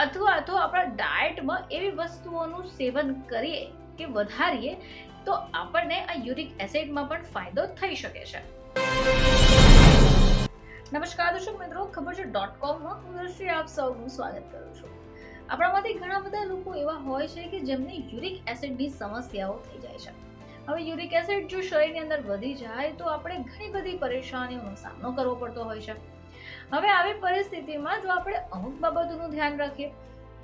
અથવા તો આપણા ડાયટમાં એવી વસ્તુઓનું સેવન કરીએ કે વધારીએ, તો આપણને આ યુરિક એસિડમાં પણ ફાયદો થઈ શકે છે. નમસ્કાર દર્શક મિત્રો, ખબર છે ડોટ કોમમાં હું દ્રષ્ટિ આપ સૌનું સ્વાગત કરું છું. આપણામાંથી ઘણા બધા લોકો એવા હોય છે કે જેમને યુરિક એસિડની સમસ્યાઓ થઈ જાય છે. હવે યુરિક એસિડ જો શરીરની અંદર વધી જાય તો આપણે ઘણી બધી પરેશાનીઓનો સામનો કરવો પડતો હોય છે. હવે આવી પરિસ્થિતિમાં જો આપણે અમુક બાબતોનું ધ્યાન રાખીએ,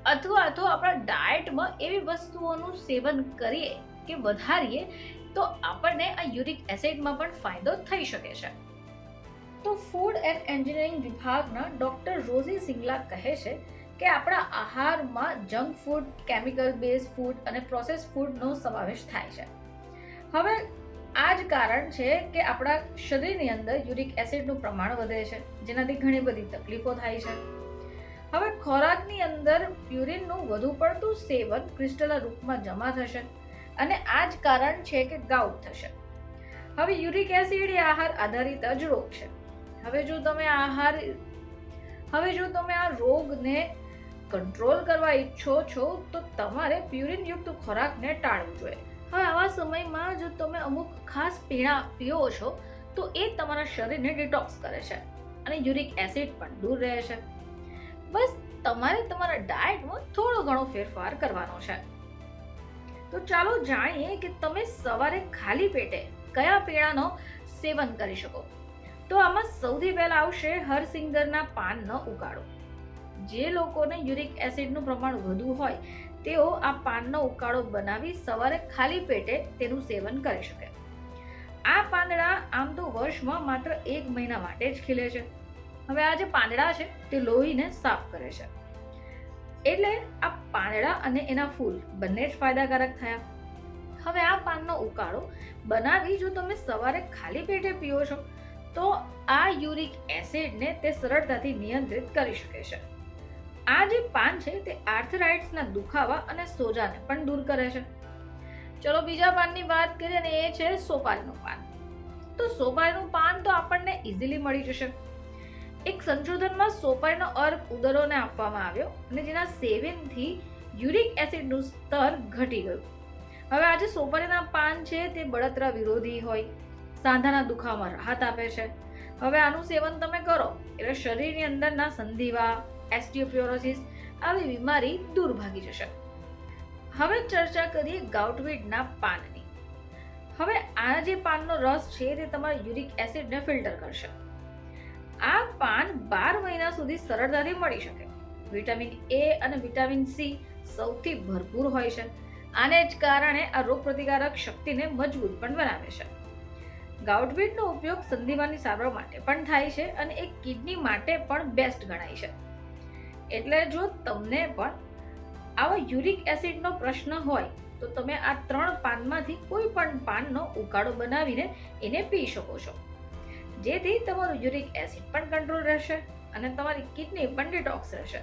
અથવા તો આપણા ડાયટમાં એવી વસ્તુઓનું સેવન કરીએ કે વધારીએ, તો આપણને આ યુરિક એસિડમાં પણ ફાયદો થઈ શકે છે. તો ફૂડ એન્ડ એન્જિનિયરિંગ વિભાગના ડોક્ટર રોઝી સિંગલા કહે છે કે આપણા આહારમાં junk food chemical base food અને પ્રોસેસ ફૂડનો સમાવેશ થાય છે. હવે આ જ કારણ છે કે આપણા શરીરની અંદર યુરિક એસિડનું પ્રમાણ વધે છે, જેનાથી ઘણી બધી તકલીફો થાય છે. હવે ખોરાકની અંદર પ્યુરિનનું વધુ પડતું સેવન ક્રિસ્ટલના રૂપમાં જમા થશે અને આ જ કારણ છે કે ગાઉટ થશે. હવે યુરિક એસિડ એ આહાર આધારિત જ રોગ છે. હવે જો તમે આહાર, હવે જો તમે આ રોગને કંટ્રોલ કરવા ઈચ્છો છો, તો તમારે પ્યુરિનયુક્ત ખોરાકને ટાળવું જોઈએ. હવે આવા સમયમાં જો તમે અમુક ખાસ પીણા પીઓ છો, તો એ તમારા શરીરને ડિટોક્સ કરે છે અને યુરિક એસિડ પણ દૂર રહે છે. બસ તમારે તમારા ડાયટમાં થોડો ઘણો ફેરફાર કરવાનો છે. તો ચાલો જાણીએ કે તમે સવારે ખાલી પેટે કયા પીણાનો સેવન કરી શકો. તો આમાં સૌથી પહેલા આવશે હરસિંગરના પાનનો ઉકાળો. જે લોકોને યુરિક એસિડનું પ્રમાણ વધુ હોય, તેઓ આ પાનનો ઉકાળો બનાવી સવારે ખાલી પેટે તેનું સેવન કરી શકે. આ પાંદડા આમ તો વર્ષમાં માત્ર એક મહિના માટે જ ખીલે છે. હવે આ જે પાંદડા છે, તે લોહીને સાફ કરે છે. એટલે આ પાંદડા અને એના ફૂલ બંને જ ફાયદાકારક થયા. હવે આ પાનનો ઉકાળો બનાવી જો તમે સવારે ખાલી પેટે પીઓ છો, તો આ યુરિક એસિડને તે સરળતાથી નિયંત્રિત કરી શકે છે. આ જે પાન છે તે આર્થરાઇટ્સના દુખાવા અને સોજાને પણ દૂર કરે છે. ચલો બીજા પાનની વાત કરીએ ને એ છે સોપારીનું પાન. તો સોપારીનું પાન તો આપણને ઇઝીલી મળી જશે. એક સંશોધનમાં સોપારીનો અર્ક ઉદરોને આપવામાં આવ્યો અને જેના સેવનથી યુરિક એસિડનું સ્તર ઘટી ગયું. હવે આજે સોપારીના પાન છે તે બળતરા વિરોધી હોય, સાંધાના દુખાવામાં રાહત આપે છે. હવે આનું સેવન તમે કરો, એટલે શરીરની અંદરના સંધિવા એસ્ટિયોપ્યોરોસિસ આવી બીમારી દૂર ભાગી જશે. હવે ચર્ચા કરીએ ગાઉટવીડના પાનની. હવે આ જે પાનનો રસ છે તે તમારા યુરિક એસિડને ફિલ્ટર કરશે. આ પાન બાર મહિના સુધી સરળતાથી મળી શકે. વિટામિન એ અને વિટામિન સી સૌથી ભરપૂર હોય છે. આને જ કારણે આ રોગપ્રતિકારક શક્તિને મજબૂત પણ બનાવે છે. ગાઉટવીટનો ઉપયોગ સંધિવાની સારવાર માટે પણ થાય છે અને એક કિડની માટે પણ બેસ્ટ ગણાય છે. એટલે જો તમને પણ આવા યુરિક એસિડનો પ્રશ્ન હોય, તો તમે આ ત્રણ પાનમાંથી કોઈ પણ પાનનો ઉકાળો બનાવીને એને પી શકો છો. જેથી તમારું યુરિક એસિડ પણ કંટ્રોલ રહેશે અને તમારી કિડની પણ ડિટોક્સ રહેશે.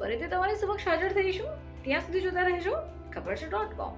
ફરીથી તમારી સમક્ષ હાજર થઈશું. ત્યાં સુધી જોતા રહેજો. ખબર છે ડોટ કોમ